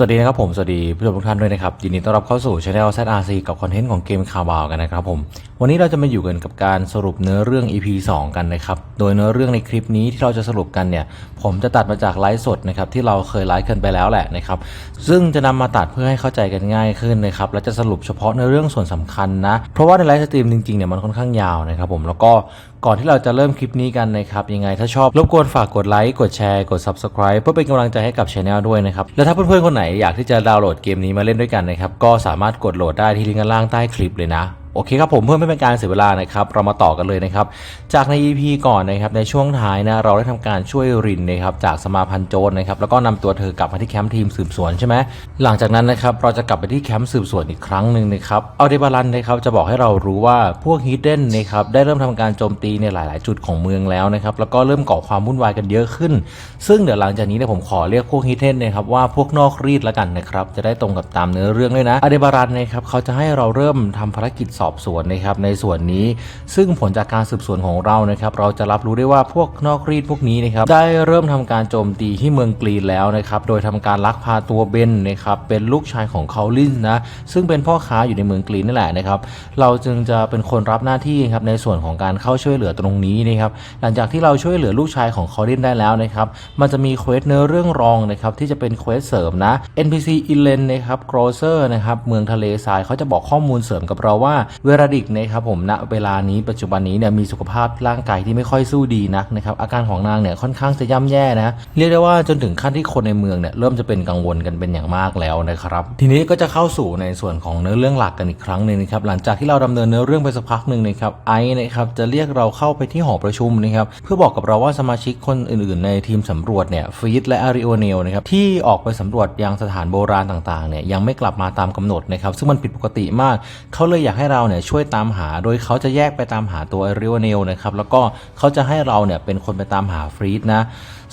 สวัสดีนะครับผมสวัสดีผู้ชมทุกท่านด้วยนะครับยินดีต้อนรับเข้าสู่ช anel ZRC กับคอนเทนต์ของเกมคาบาวกันนะครับผมวันนี้เราจะมาอยู่กันกับการสรุปเนื้อเรื่อง EP 2 กันนะครับโดยเนื้อเรื่องในคลิปนี้ที่เราจะสรุปกันเนี่ยผมจะตัดมาจากไลฟ์สดนะครับที่เราเคยไลฟ์กันไปแล้วแหละนะครับซึ่งจะนำมาตัดเพื่อให้เข้าใจกันง่ายขึ้นนะครับและจะสรุปเฉพาะในเรื่องส่วนสำคัญนะเพราะว่าในไลฟ์สตรีมจริงๆเนี่ยมันค่อนข้างยาวนะครับผมแล้วก็ก่อนที่เราจะเริ่มคลิปนี้กันนะครับยังไงถ้าชอบรบกวนฝากกดไลค์กดแชร์กด Subscribe เพื่อเป็นกำลังใจให้กับช anel ด้วยนะครับและถ้าเพื่อนๆคนไหนอยากที่จะดาวน์โหลดเกมนี้มาเล่นด้วยกันนะครับก็สามารถกดโหลดได้ที่ลิงก์ด้านล่างใต้คลิปเลยนะ โอเคครับผมเพื่อไม่เป็นการเสียเวลานะครับเรามาต่อกันเลยนะครับจากใน EP ก่อนนะครับในช่วงท้ายนะเราได้ทำการช่วยรินนะครับจากสมาพันธ์โจรนะครับแล้วก็นำตัวเธอกลับมาที่แคมป์ทีมสืบสวนใช่ไหมหลังจากนั้นนะครับเราจะกลับไปที่แคมป์สืบสวนอีกครั้งหนึ่งนะครับเอาเดบารันนะครับจะบอกให้เรารู้ว่าพวกฮิดเด้นนะครับได้เริ่มทำการโจมตีในหลาย ๆ จุดของเมืองแล้วนะครับแล้วก็เริ่มก่อความวุ่นวายกันเยอะขึ้น ซึ่งเดี๋ยวหลังจากนี้เนี่ยผมขอเรียกพวกฮิดเด้นนะครับว่าพวกนอกรีดล้วกันนะครับจะได้ตรงกับตามเนื้อเรื่องด้วยนะอเดบารันนะครับเขาจะให้เราเริ่มทำภารกิจสอบสวนนะครับในส่วนนี้ ซึ่งผลจากการสืบสวนของเรานะครับเราจะรับรู้ได้ว่าพวกนอกรีดพวกนี้นะครับได้เริ่มทำการโจมตีที่เมืองกรีนแล้วนะครับโดยทำการลักพาตัวเบนนะครับเป็นลูกชายของเขาลินนะซึ่งเป็นพ่อค้าอยู่ในเมืองกรีนนั่นแหละนะครับเราจึงจะเป็นคนรับหน้าที่ครับในส่วนของการเข้าช่วยเหลือตรงนี้นะครับหลังจากที่เราช่วยเหลือลูกชายของเขาลินได้แล้วนะครับมันจะมีเควสเนื้อเรื่องรองนะครับที่จะเป็นเควสเสริมนะ NPC อิเลนนะครับโกรเซอร์นะครับเมืองทะเลทรายเขาจะบอกข้อมูลเสริมกับเราว่าเวราดิกนะครับผมณเวลานี้ปัจจุบันนี้เนี่ยมีสุขภาพร่างกายที่ไม่ค่อยสู้ดีนักนะครับอาการของนางเนี่ยค่อนข้างจะย่ำแย่นะเรียกได้ว่าจนถึงขั้นที่คนในเมืองเนี่ยเริ่มจะเป็นกังวลกันเป็นอย่างมากแล้วนะครับทีนี้ก็จะเข้าสู่ในส่วนของเนื้อเรื่องหลักกันอีกครั้งหนึ่งนะครับหลังจากที่เราดำเนินเนื้อเรื่องไปสักพักหนึ่งนะครับไอซ์นะครับจะเรียกเราเข้าไปที่หอประชุมนะครับเพื่อบอกกับเราว่าสมาชิกคนอื่น ๆ ในทีมสำรวจเนี่ยฟีดและอาริโอเนลนะครับที่ออกไปสำรวจยังสถานโบราณต่างๆเนี่ยยังไม่กลับมาตามกำหนดนะครับซึ่งมันผิดปกติมากเขาเลยอยากให้เราเนี่ยช่วยตามหา โดยเขาจะแยกไปตามหาตัวอริวเนลนะครับแล้วก็เขาจะให้เราเนี่ยเป็นคนไปตามหาฟรีดนะ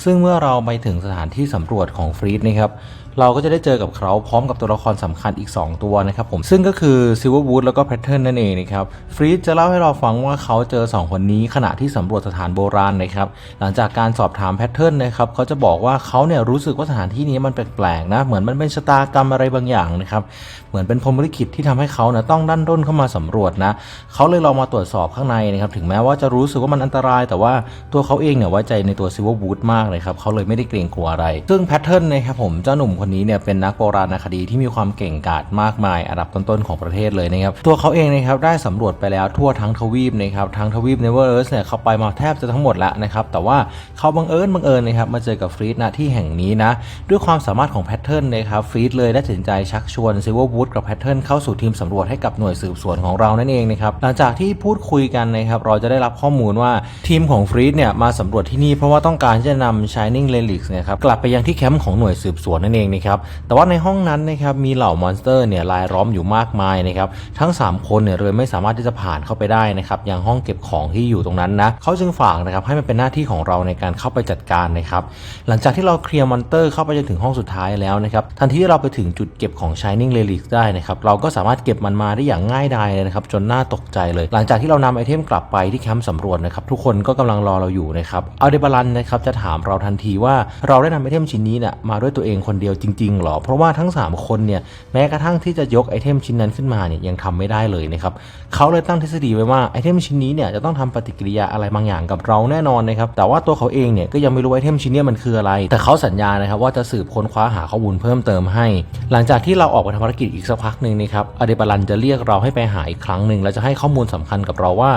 ซึ่งเมื่อเราไปถึงสถานที่สำรวจของฟรีดนะครับ เราก็จะได้เจอกับเขาพร้อมกับตัวละครสำคัญอีก 2 ตัวนะครับผมซึ่งก็คือซิลเวอร์วูดแล้วก็แพทเทิร์นนั่นเองนะครับฟรีดจะเล่าให้เราฟังว่าเขาเจอ 2 คนนี้ขณะที่สำรวจสถานโบราณนะครับหลังจากการสอบถามแพทเทิร์นนะครับเขาจะบอกว่าเขาเนี่ยรู้สึกว่าสถานที่นี้มันแปลกๆนะเหมือนมันเป็นชะตากรรมอะไรบางอย่างนะครับเหมือนเป็นพรมลิขิตที่ทำให้เขาเนี่ยต้องดันด้นเข้ามาสำรวจนะเขาเลยลองมาตรวจสอบข้างในนะครับถึงแม้ว่าจะรู้สึกว่ามันอันตราย แต่ว่าตัวเขาเองเนี่ยไว้ใจในตัวซิลเวอร์วูดมากเลยครับเขาเลยไม่ได้เกรงกลัวอะไร ซึ่งแพทเทิร์นนะครับผมเจ้าหนุ่มคนนี้เนี่ยเป็นนักโบราณคดีที่มีความเก่งกาจมากมายอันดับต้นๆของประเทศเลยนะครับตัวเขาเองนะครับได้สำรวจไปแล้วทั่วทั้งทวีปนะครับทั้งทวีปเนเวอร์เอิร์สเนี่ยเขาไปมาแทบจะทั้งหมดแล้วนะครับแต่ว่าเขาบังเอิญบังเอิญนะครับมาเจอกับฟรีดณที่แห่งนี้นะด้วยความสามารถของแพทเทิร์นนะครับฟรีดเลยได้ตัดสินใจชักชวนซิลเวอร์วูดกับแพทเทิร์นเข้าสู่ทีมสำรวจให้กับหน่วยสืบสวนของเรานั่นเองนะครับหลังจากที่พูดคุยกันนะครับเราจะได้รับข้อมูลว่าทีมของฟรีดเนี่ยมาสำรวจที่นี่เพราะว่าต้องการที่จะนำ Shining Relics นะครับกลับไปยังที่แคมป์ของหน่วยสืบสวนนั่นเองนะครับแต่ว่าในห้องนั้นนะครับมีเหล่ามอนสเตอร์เนี่ยรายล้อมอยู่มากมายนะครับทั้ง 3 คนเนี่ยเลยไม่สามารถที่จะผ่านเข้าไปได้นะครับยังห้องเก็บของที่อยู่ตรงนั้นนะเขาจึงฝากนะครับให้มันเป็นหน้าที่ของเราในการเข้าไปจัดการนะครับหลังจากที่เราเคลียร์มอนสเตอร์เข้าไปจนถึงห้องสุดท้ายแล้วนะครับทันทีที่เราไปถึงจุดเก็บของ Shining Relic ได้นะครับเราก็สามารถเก็บมันมาได้อย่างง่ายดายเลยนะครับจนน่าตกใจเลย หลังจากที่เรานำไอเทมกลับไปที่แคมป์สำรวจนะครับทุกคนก็กำลังรอเราอยู่นะครับเอาเดบารันนะครับจะถามเราทันทีว่าเราได้นำไอเทมชิ้นนี้เนี่ยมาด้วยตัวเองคนเดียวจจริงๆหรอ เพราะว่าทั้ง 3 คนเนี่ยแม้กระทั่งที่จะยกไอเทมชิ้นนั้นขึ้นมาเนี่ยยังทำไม่ได้เลยนะครับเขาเลยตั้งทฤษฎีไว้ว่าไอเทมชิ้นนี้เนี่ยจะต้องทำปฏิกิริยาอะไรบางอย่างกับเราแน่นอนนะครับแต่ว่าตัวเขาเองเนี่ยก็ยังไม่รู้ไอเทมชิ้นนี้มันคืออะไร แต่เขาสัญญานะครับว่าจะสืบค้นคว้าหาข้อมูลเพิ่มเติมให้ หลังจากที่เราออกไปทำภารกิจอีกสักพักหนึ่งนะครับอเดบารันจะเรียกเราให้ไปหาอีกครั้งหนึ่งและจะให้ข้อมูลสำคัญกับเราว่า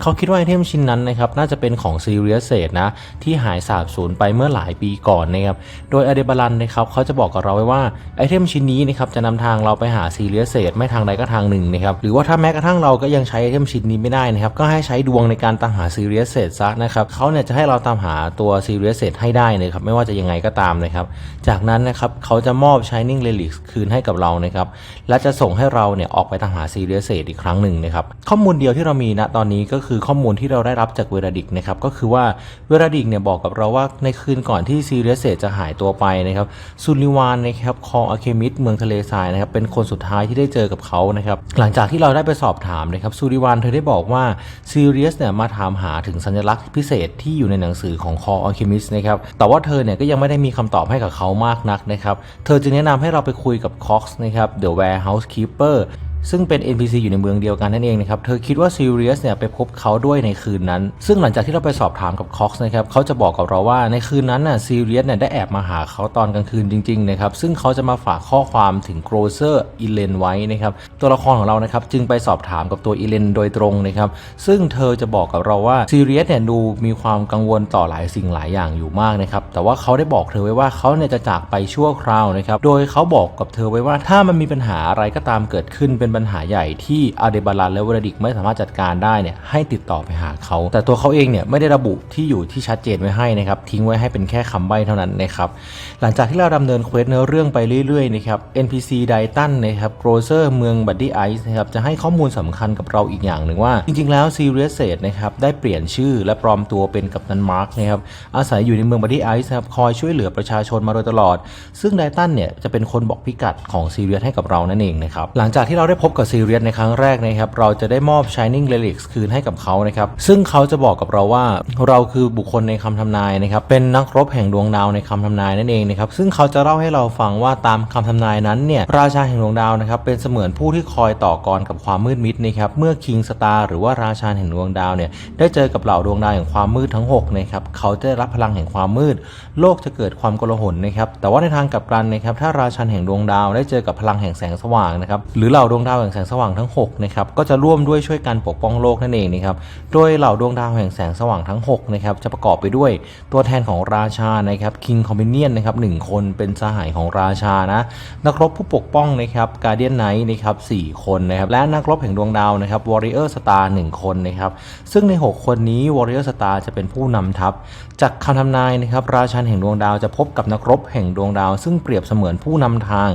เขาคิดว่าไอเทมชิ้นนั้นนะครับน่าจะเป็นของซีเรียสเซตนะที่หายสาบสูญไปเมื่อหลายปีก่อนนะครับโดยอเดบารันนะครับเขาจะบอกกับเราไว้ว่าไอเทมชิ้นนี้นะครับจะนำทางเราไปหาซีเรียสเซตไม่ทางใดก็ทางหนึ่งนะครับหรือว่าถ้าแม้กระทั่งเราก็ยังใช้ไอเทมชิ้นนี้ไม่ได้นะครับก็ให้ใช้ดวงในการตามหาซีเรียสเซตซะนะครับเขาเนี่ยจะให้เราตามหาตัวซีเรียสเซตให้ได้นะครับไม่ว่าจะยังไงก็ตามนะครับจากนั้นนะครับเขาจะมอบ Shining Relics คืนให้กับเรานะครับและจะส่งให้เราเนี่ยออกไปตามหาซีเรียสเซตอีกครั้งหนึ่งนะครับข้อมูลเดียวที่เรามีณตอนนี้ก็คือข้อมูลที่เราได้รับจากเวราดิกนะครับก็คือว่าเวราดิกเนี่ยบอกกับเราว่าในคืนก่อนที่ซีเรียสเซจะหายตัวไปนะครับซูลิวานนะครับคออะเคมิสเมืองทะเลทรายนะครับเป็นคนสุดท้ายที่ได้เจอกับเขานะครับหลังจากที่เราได้ไปสอบถามนะครับซูริวานเธอได้บอกว่าซีเรียสเนี่ยมาถามหาถึงสัญลักษณ์พิเศษที่อยู่ในหนังสือของคออะเคมิสนะครับแต่ว่าเธอเนี่ยก็ยังไม่ได้มีคำตอบให้กับเขามากนักนะครับเธอจึงแนะนำให้เราไปคุยกับคอกส์นะครับเดอะแวร์เฮาส์คีเปอร์ ซึ่งเป็น NPC อยู่ในเมืองเดียวกันนั่นเองนะครับ เธอคิดว่าซีเรียสเนี่ยไปพบเขาด้วยในคืนนั้น ซึ่งหลังจากที่เราไปสอบถามกับคอกส์นะครับ เขาจะบอกกับเราว่าในคืนนั้นน่ะซีเรียสเนี่ยได้แอบมาหาเขาตอนกลางคืนจริงๆนะครับ ซึ่งเขาจะมาฝากข้อความถึงโกรเซอร์อีเลนไว้นะครับ ตัวละครของเรานะครับจึงไปสอบถามกับตัวอีเลนโดยตรงนะครับ ซึ่งเธอจะบอกกับเราว่าซีเรียสเนี่ยดูมีความกังวลต่อหลายสิ่งหลายอย่างอยู่มากนะครับ แต่ว่าเขาได้บอกเธอไว้ว่าเขาเนี่ยจะจากไปชั่วคราวนะครับ โดยเขาบอกกับเธอไว้ว่าถ้ามันมีปัญหาอะไรก็ตามเกิดขึ้นเป็นปัญหาใหญ่ที่อาเดบาลันและเวรดิกไม่สามารถจัดการได้เนี่ยให้ติดต่อไปหาเขา แต่ตัวเขาเองเนี่ยไม่ได้ระบุที่อยู่ที่ชัดเจนไว้ให้นะครับทิ้งไว้ให้เป็นแค่คำใบ้เท่านั้นนะครับหลังจากที่เราดำเนินเควสเนื้อเรื่องไปเรื่อยๆนะครับ NPC ไดตันนะครับโกรเซอร์เมืองบัดดี้ไอซ์นะครับจะให้ข้อมูลสำคัญกับเราอีกอย่างหนึ่งว่า จริง ๆ แล้วซีเรียสเซตนะครับได้เปลี่ยนชื่อและปลอมตัวเป็นกัปตันมาร์กนะครับอาศัยอยู่ในเมืองบัดดี้ไอซ์นะครับคอยช่วยเหลือประชาชนมาโดยตลอด ซึ่งไดตันเนี่ยจะเป็นคนบอกพิกัดของซีเรียสให้กับเรานั่นเองนะครับหลังจากที่เราได้พบกับซีเรียสในครั้งแรกนะครับ เราจะได้มอบ Shining Relics คืนให้กับเขานะครับ ซึ่งเขาจะบอกกับเราว่าเราคือบุคคลในคำทำนายนะครับ เป็นนักรบแห่งดวงดาวในคำทำนายนั่นเองนะครับ ซึ่งเขาจะเล่าให้เราฟังว่าตามคำทำนายนั้นเนี่ย ราชาแห่งดวงดาวนะครับ เป็นเสมือนผู้ที่คอยต่อกรกับความมืดมิดนะครับ เมื่อคิงสตาร์หรือว่าราชาแห่งดวงดาวเนี่ย ได้เจอกับเหล่าดวงดาวแห่งความมืดทั้ง6นะครับ เขาจะได้รับพลังแห่งความมืด โลกจะเกิดความโกลาหลนะครับ แต่ว่าในทางกลับกันนะครับ ถ้าราชันแห่งดวงดาว ได้เจอกับพลังแห่งแสงสว่างนะครับ หรือเหล่าดวงดาวาวแห่งแสงสว่างทั้ง6นะครับก็จะร่วมด้วยช่วยกันปกป้องโลกนั่นเองนะครับโดยเหล่าดวงดาวแห่งแสงสว่างทั้ง6นะครับจะประกอบไปด้วยตัวแทนของราชานะครับคิงคอมบิเนียนนะครับหนึ่งคนเป็นสหายของราชานะนักรบผู้ปกป้องนะครับการเดียนไนท์นะครับสี่คนนะครับและนักรบแห่งดวงดาวนะครับวอริเออร์สตาร์หนึ่งคนนะครับซึ่งใน 6 คนนี้วอริเออร์สตาร์จะเป็นผู้นำทัพ จากคำทำนายนะครับราชันแห่งดวงดาวจะพบกับนักรบแห่งดวงดาว ซึ่งเปรียบเสมือนผู้นำทาง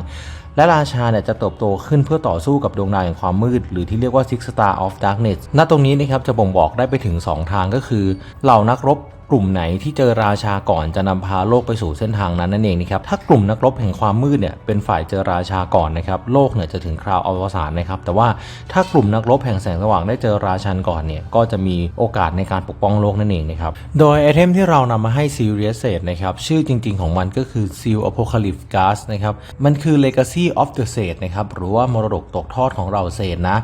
และราชาเนี่ยจะเติบโตขึ้นเพื่อต่อสู้กับดวงดาวแห่งความมืด หรือที่เรียกว่า Six Star of Darkness ณตรงนี้นะครับจะบ่งบอกได้ไปถึง 2 ทางก็คือ เหล่านักรบ กลุ่มไหนที่เจอราชาก่อนจะนำพาโลกไปสู่เส้นทางนั้นนั่นเองนะครับถ้ากลุ่มนักรบแห่งความมืดเนี่ยเป็นฝ่ายเจอราชาก่อนนะครับโลกเนี่ยจะถึงคราวอวสานนะครับแต่ว่าถ้ากลุ่มนักรบแห่งแสงสว่างได้เจอราชันก่อนเนี่ยก็จะมีโอกาสในการปกป้องโลกนั่นเองนะครับโดยไอเทมที่เรานำมาให้ Serious s e t นะครับชื่อจริง ๆ ของมันก็คือ Seal Apocalypse Gas นะครับมันคือ Legacy of the s e t นะครับหรือว่ามรดกตกทอดของเราเศษนะ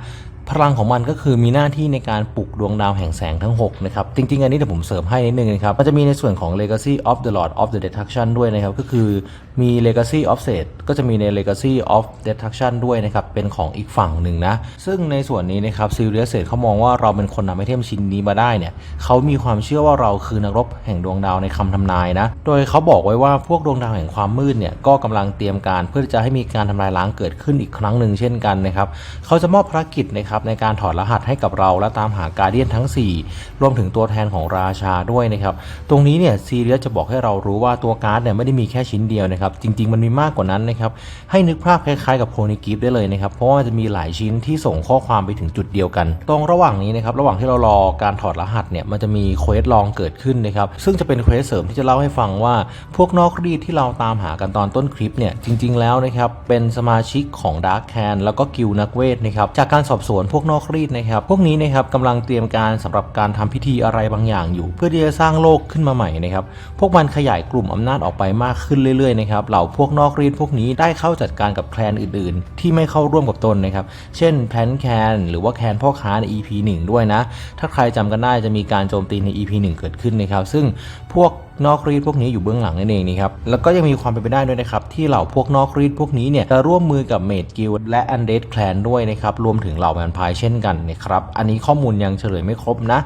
พลังของมันก็คือมีหน้าที่ในการปลุกดวงดาวแห่งแสงทั้ง 6 นะครับ จริง ๆ อันนี้เดี๋ยวผมเสริมให้นิดนึงนะครับ มันจะมีในส่วนของ Legacy of the Lord of the Destruction ด้วยนะครับ ก็คือมี Legacy of s e t ก็จะมีใน Legacy of Destruction ด้วยนะครับ เป็นของอีกฝั่งหนึ่งนะ ซึ่งในส่วนนี้นะครับ Serious s e t เขามองว่าเราเป็นคนนำไอเทมชิ้นนี้มาได้เนี่ยเขามีความเชื่อว่าเราคือนักรบแห่งดวงดาวในคำทำนายนะ โดยเขาบอกไว้ว่าพวกดวงดาวแห่งความมืดเนี่ยก็กำลังเตรียมการเพื่อจะให้มีการทำลายล้างเกิดขึ้นอีกครั้งหนึ่งเช่นกันนะครับเขาจะมอบภารกิจนะครับในการถอดรหัสให้กับเราและตามหาการเดียนทั้ง 4 รวมถึงตัวแทนของราชาด้วยนะครับตรงนี้เนี่ยซีเรียสจะบอกให้เรารู้ว่าตัวการ์ดเนี่ยไม่ได้มีแค่ชิ้นเดียวนะครับจริง ๆ มันมีมากกว่านั้นนะครับให้นึกภาพคล้ายๆ กับโพนิกิฟได้เลยนะครับเพราะว่าจะมีหลายชิ้นที่ส่งข้อความไปถึงจุดเดียวกัน ตรงระหว่างนี้นะครับระหว่างที่เรารอการถอดรหัสเนี่ยมันจะมีเควสลองเกิดขึ้นนะครับซึ่งจะเป็นเควสเสริมที่จะเล่าให้ฟังว่าพวกนอกรีดที่เราตามหากันตอนต้นคลิปเนี่ยจริง ๆ แล้วนะครับเป็นสมาชิกของดาร์คแคนแล้วก็กิลนักเวทนะครับจากการสอบสวนพวกนอกรีดนะครับ พวกนี้นะครับกำลังเตรียมการสำหรับการทำพิธีอะไรบางอย่างอยู่ เพื่อที่จะสร้างโลกขึ้นมาใหม่นะครับ พวกมันขยายกลุ่มอำนาจออกไปมากขึ้นเรื่อยๆนะครับเหล่าพวกนอกรีดพวกนี้ได้เข้าจัดการกับแคลนอื่นๆ ที่ไม่เข้าร่วมกับตนนะครับ เช่นแพลนแคนหรือว่าแคนพ่อค้าใน EP 1 ด้วยนะ ถ้าใครจำกันได้จะมีการโจมตีใน EP 1 เกิดขึ้นนะครับ ซึ่งพวกนอกรีดพวกนี้อยู่เบื้องหลังนั่นเองนี่ครับแล้วก็ยังมีความเป็นไปได้ด้วยนะครับที่เหล่าพวกนอกรีดพวกนี้เนี่ยจะร่วมมือกับเมดกิลและอันเดดแคลนด้วยนะครับรวมถึงเหล่าแมนพายเช่นกันนะครับอันนี้ข้อมูลยังเฉลยไม่ครบนะ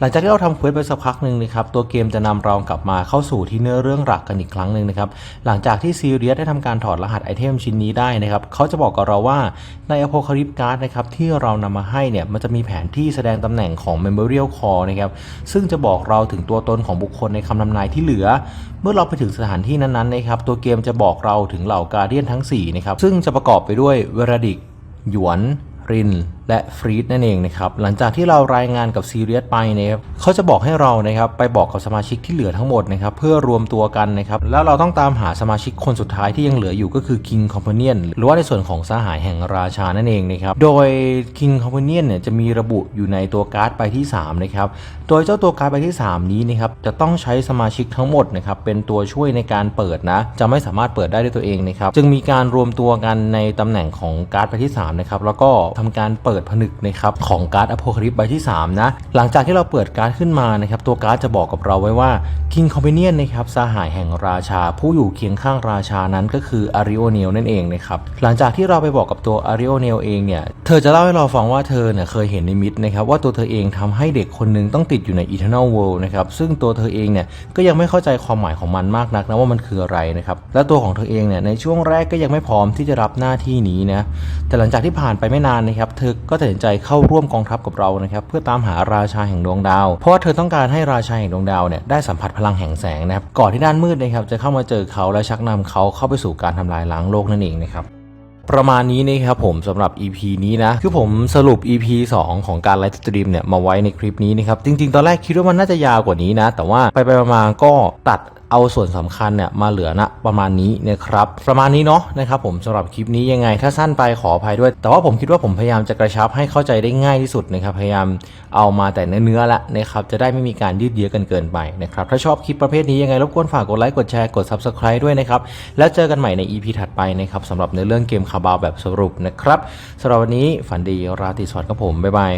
หลังจากที่เราทำเควสไปสักพักหนึ่งนะครับตัวเกมจะนำเรากลับมาเข้าสู่ที่เนื้อเรื่องหลักกันอีกครั้งหนึ่งนะครับหลังจากที่ซีเรียสได้ทำการถอดรหัสไอเทมชิ้นนี้ได้นะครับเขาจะบอกกับเราว่าในอ p o c a l y p s e Card นะครับที่เรานำมาให้เนี่ยมันจะมีแผนที่แสดงตำแหน่งของ Memorial Core นะครับซึ่งจะบอกเราถึงตัวตนของบุคคลในคำทำนายที่เหลือ เมื่อเราไปถึงสถานที่นั้นๆนะครับตัวเกมจะบอกเราถึงเหล่าการเดียนทั้ง4นะครับซึ่งจะประกอบไปด้วยเวรดิกหยวนริน และฟรีดนั่นเองนะครับหลังจากที่เรารายงานกับซีเรียสไปนะครับเขาจะบอกให้เรานะครับไปบอกกับสมาชิกที่เหลือทั้งหมดนะครับเพื่อรวมตัวกันนะครับแล้วเราต้องตามหาสมาชิกคนสุดท้ายที่ยังเหลืออยู่ก็คือ King Companion หรือว่าในส่วนของสหายแห่งราชานั่นเองนะครับโดย King Companion เนี่ยจะมีระบุอยู่ในตัวการ์ดใบที่3นะครับโดยเจ้าตัวการ์ดใบที่ 3 นี้นะครับจะต้องใช้สมาชิกทั้งหมดนะครับเป็นตัวช่วยในการเปิดนะจะไม่สามารถเปิดได้ด้วยตัวเองนะครับจึงมีการรวมตัวกันในตำแหน่งของการ์ดใบที่3นะครับแล้วก็ทำการเปิดผนึกนะครับของการ์ดอโพคาลิปใบที่3นะหลังจากที่เราเปิดการ์ดขึ้นมานะครับตัวการ์ดจะบอกกับเราไว้ว่า King Companion นะครับสหายแห่งราชา ผู้อยู่เคียงข้างราชานั้นก็คืออาริโอเนลนั่นเองนะครับหลังจากที่เราไปบอกกับตัวอาริโอเนลเองเนี่ยเธอจะเล่าให้เราฟังว่าเธอเนี่ยเคยเห็นในมิตนะครับว่าตัวเธอเองทำให้เด็กคนหนึงต้องติดอยู่ใน Eternal World นะครับซึ่งตัวเธอเองเนี่ยก็ยังไม่เข้าใจความหมายของมันมากนักนะว่ามันคืออะไรนะครับและตัวของเธอเองเนี่ยในช่วงแรกก็ยังไม่พร้อมที่จะรับหน้าที่นี้นะแต่หลังจากที่ผ่านไปไม่นานนะครับเธอก็ตัดสินใจเข้าร่วมกองทัพกับเรานะครับเพื่อตามหาราชาแห่งดวงดาว เพราะว่าเธอต้องการให้ราชาแห่งดวงดาวเนี่ยได้สัมผัสพลังแห่งแสงนะครับก่อนที่ด้านมืดนะครับจะเข้ามาเจอเขาและชักนำเขาเข้าไปสู่การทำลายล้างโลกนั่นเองนะครับประมาณนี้นะครับผมสำหรับ EP นี้นะ คือผมสรุป EP 2 ของการไลฟ์สตรีมเนี่ยมาไว้ในคลิปนี้นะครับ จริงๆ ตอนแรกคิดว่ามันน่าจะยาวกว่านี้นะ แต่ว่าไปไปๆมาๆก็ตัด เอาส่วนสำคัญเนี่ยมาเหลือนะประมาณนี้นะครับประมาณนี้เนาะนะครับผมสำหรับคลิปนี้ยังไงถ้าสั้นไปขออภัยด้วย แต่ว่าผมคิดว่าผมพยายามจะกระชับให้เข้าใจได้ง่ายที่สุดนะครับพยายามเอามาแต่เนื้อๆละนะครับจะได้ไม่มีการยืดเยื้อกันเกินไปนะครับถ้าชอบคลิปประเภทนี้ยังไงรบกวนฝากกดไลค์กดแชร์กด Subscribe ด้วยนะครับแล้วเจอกันใหม่ใน EP ถัดไปนะครับสำหรับในเรื่องเกมคาบาวแบบสรุปนะครับสำหรับวันนี้ฝันดีราตรีสวัสดิ์ครับผมบ๊ายบาย